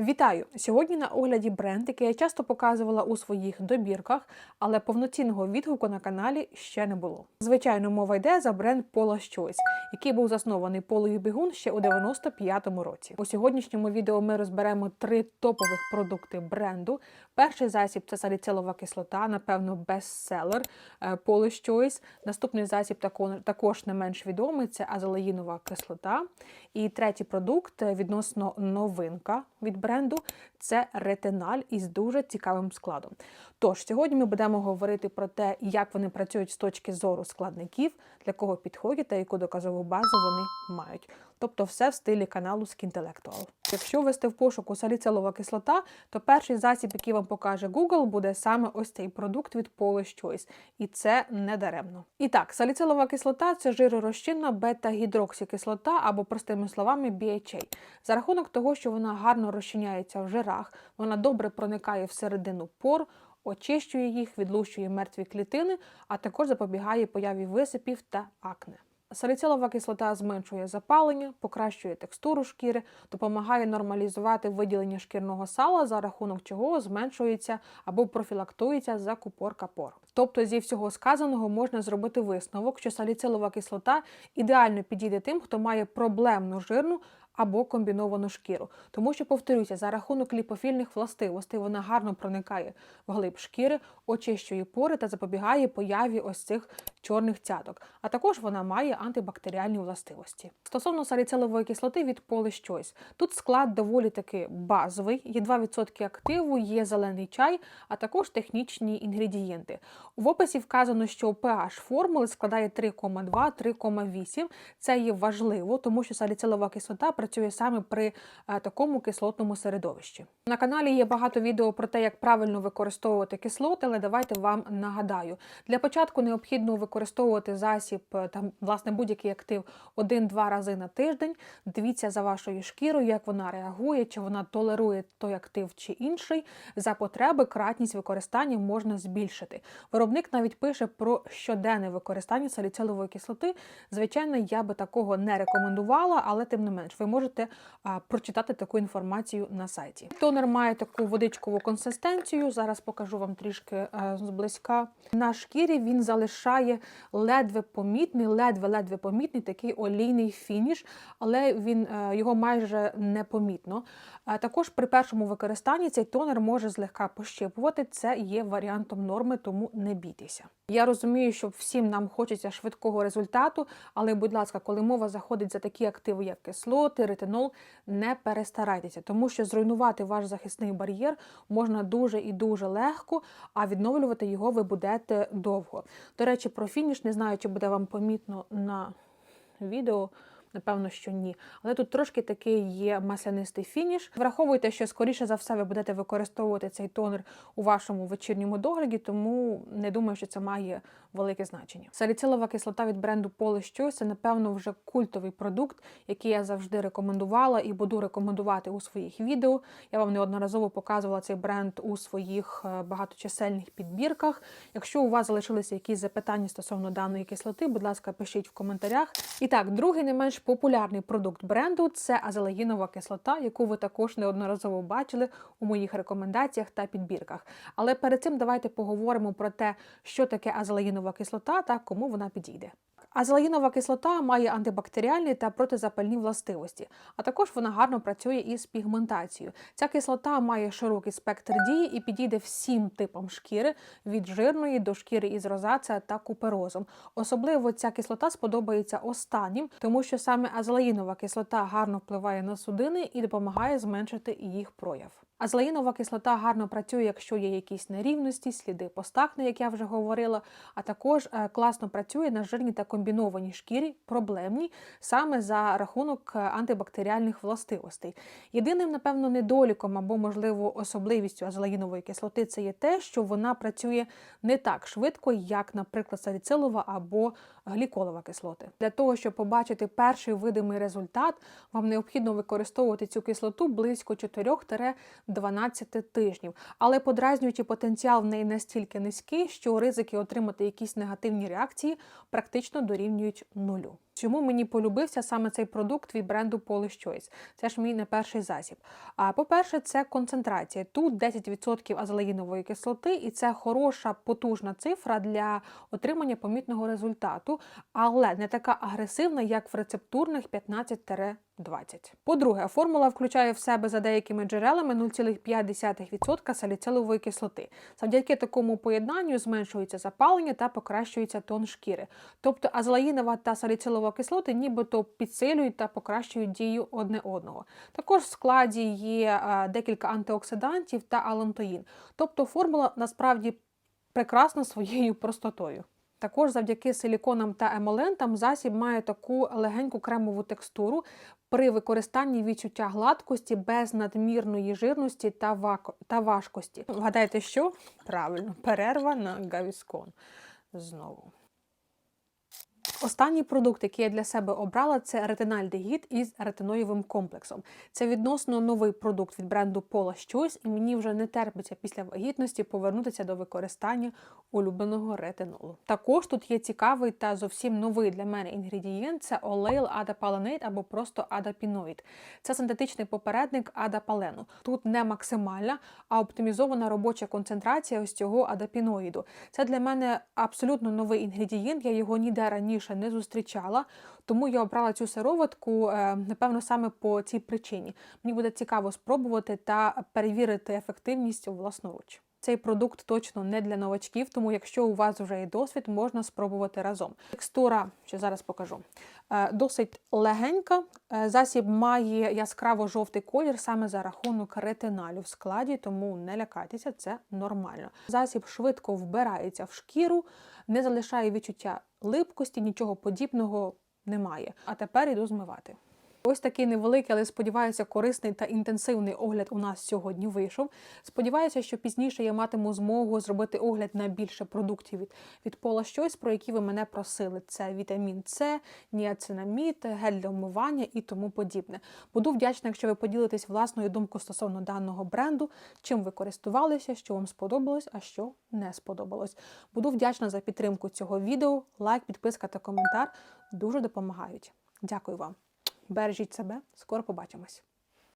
Вітаю! Сьогодні на огляді бренд, який я часто показувала у своїх добірках, але повноцінного відгуку на каналі ще не було. Звичайно, мова йде за бренд Paula's Choice, який був заснований Полою Бігун ще у 95-му році. У сьогоднішньому відео ми розберемо три топових продукти бренду. Перший засіб це саліцилова кислота, напевно, бестселер е, Paula's Choice. Наступний засіб також не менш відомий це азолеїнова кислота. І третій продукт е, відносно новинка від бренду це ретиналь із дуже цікавим складом. Тож сьогодні ми будемо говорити про те, як вони працюють з точки зору складників, для кого підходять та яку доказову базу вони мають. Тобто все в стилі каналу Skintellectual. Якщо ввести в пошуку саліцилова кислота, то перший засіб, який вам покаже Google, буде саме ось цей продукт від Paula's Choice. І це не даремно. І так, саліцилова кислота це жиророзчинна бета-гідроксикислота або, простими словами, BHA. За рахунок того, що вона гарно розчиняється в жирах, вона добре проникає всередину пор, очищує їх, відлущує мертві клітини, а також запобігає появі висипів та акне. Саліцилова кислота зменшує запалення, покращує текстуру шкіри, допомагає нормалізувати виділення шкірного сала, за рахунок чого зменшується або профілактується закупорка пор. Тобто, зі всього сказаного можна зробити висновок, що саліцилова кислота ідеально підійде тим, хто має проблемну жирну або комбіновану шкіру. Тому що, повторюся, за рахунок ліпофільних властивостей вона гарно проникає в глиб шкіри, очищує пори та запобігає появі ось цих чорних цяток. А також вона має антибактеріальні властивості. Стосовно саліцилової кислоти від Polish Choice, тут склад доволі таки базовий, є 2% активу, є зелений чай, а також технічні інгредієнти. В описі вказано, що pH формули складає 3,2-3,8. Це є важливо, тому що саліцилова кислота працює саме при е, такому кислотному середовищі. На каналі є багато відео про те, як правильно використовувати кислоти, але давайте вам нагадаю. Для початку необхідно використовувати засіб е, там, власне, будь-який актив один-два рази на тиждень. Дивіться за вашою шкірою, як вона реагує, чи вона толерує той актив чи інший. За потреби кратність використання можна збільшити. Виробник навіть пише про щоденне використання саліцилової кислоти. Звичайно, я би такого не рекомендувала, але тим не менш, ви можете а, прочитати таку інформацію на сайті. Тонер має таку водичкову консистенцію. Зараз покажу вам трішки е, зблизька. На шкірі він залишає ледве помітний, ледве-ледве помітний такий олійний фініш, але він е, його майже непомітно. А також при першому використанні цей тонер може злегка пощипувати. Це є варіантом норми, тому не бійтеся. Я розумію, що всім нам хочеться швидкого результату, але, будь ласка, коли мова заходить за такі активи, як кислоти, ретинол, не перестарайтеся, тому що зруйнувати ваш захисний бар'єр можна дуже і дуже легко, а відновлювати його ви будете довго. До речі, про фініш не знаю, чи буде вам помітно на відео. Напевно, що ні. Але тут трошки такий є маслянистий фініш. Враховуйте, що скоріше за все ви будете використовувати цей тонер у вашому вечірньому догляді, тому не думаю, що це має велике значення. Саліцилова кислота від бренду Polish Choice – це, напевно, вже культовий продукт, який я завжди рекомендувала і буду рекомендувати у своїх відео. Я вам неодноразово показувала цей бренд у своїх е, багаточисельних підбірках. Якщо у вас залишилися якісь запитання стосовно даної кислоти, будь ласка, пишіть в коментарях. І так, другий не менш популярний продукт бренду це азелаїнова кислота, яку ви також неодноразово бачили у моїх рекомендаціях та підбірках. Але перед цим давайте поговоримо про те, що таке азелаїнова кислота та кому вона підійде. Азелаїнова кислота має антибактеріальні та протизапальні властивості, а також вона гарно працює із пігментацією. Ця кислота має широкий спектр дії і підійде всім типам шкіри від жирної до шкіри із розація та куперозом. Особливо ця кислота сподобається останнім, тому що саме азелаїнова кислота гарно впливає на судини і допомагає зменшити їх прояв. Азелаїнова кислота гарно працює, якщо є якісь нерівності, сліди постакне, як я вже говорила, а також е, класно працює на жирній та комбінованій шкірі, проблемні саме за рахунок е, антибактеріальних властивостей. Єдиним, напевно, недоліком або, можливо, особливістю азелаїнової кислоти це є те, що вона працює не так швидко, як, наприклад, саліцилова або гліколова кислоти. Для того, щоб побачити перший видимий результат, вам необхідно використовувати цю кислоту близько 4 12 тижнів. Але подразнюючий потенціал в неї настільки низький, що ризики отримати якісь негативні реакції практично дорівнюють нулю. Чому мені полюбився саме цей продукт від бренду Polish Choice? Це ж мій не перший засіб. А по-перше, це концентрація. Тут 10% азелаїнової кислоти, і це хороша потужна цифра для отримання помітного результату, але не така агресивна, як в рецептурних 15-20. По-друге, формула включає в себе за деякими джерелами 0,5% саліцилової кислоти. Завдяки такому поєднанню зменшується запалення та покращується тон шкіри. Тобто азелаїнова та саліцилова кислоти нібито підсилюють та покращують дію одне одного. Також в складі є е, декілька антиоксидантів та алантоїн. Тобто формула насправді прекрасна своєю простотою. Також завдяки силіконам та емолентам засіб має таку легеньку кремову текстуру при використанні відчуття гладкості без надмірної жирності та, вако- та важкості. Вгадайте, що? Правильно, перерва на гавіскон. Знову. Останній продукт, який я для себе обрала, це ретинальдегід із ретиноєвим комплексом. Це відносно новий продукт від бренду Paula Choice, і мені вже не терпиться після вагітності повернутися до використання улюбленого ретинолу. Також тут є цікавий та зовсім новий для мене інгредієнт це олейл адапаленейт або просто адапіноїд. Це синтетичний попередник адапалену. Тут не максимальна, а оптимізована робоча концентрація ось цього адапіноїду. Це для мене абсолютно новий інгредієнт. Я його ніде раніше не зустрічала, тому я обрала цю сироватку, е, напевно, саме по цій причині. Мені буде цікаво спробувати та перевірити ефективність власноруч. Цей продукт точно не для новачків, тому якщо у вас вже є досвід, можна спробувати разом. Текстура, що зараз покажу, е, досить легенька. Е, Засіб має яскраво-жовтий колір саме за рахунок ретиналю в складі, тому не лякайтеся, це нормально. Засіб швидко вбирається в шкіру, не залишає відчуття липкості, нічого подібного немає. А тепер іду змивати. Ось такий невеликий, але сподіваюся, корисний та інтенсивний огляд у нас сьогодні вийшов. Сподіваюся, що пізніше я матиму змогу зробити огляд на більше продуктів від, від пола щось, про які ви мене просили. Це вітамін С, ніацинамід, гель для вмивання і тому подібне. Буду вдячна, якщо ви поділитесь власною думкою стосовно даного бренду, чим ви користувалися, що вам сподобалось, а що не сподобалось. Буду вдячна за підтримку цього відео. Лайк, підписка та коментар дуже допомагають. Дякую вам. Бережіть себе, скоро побачимось.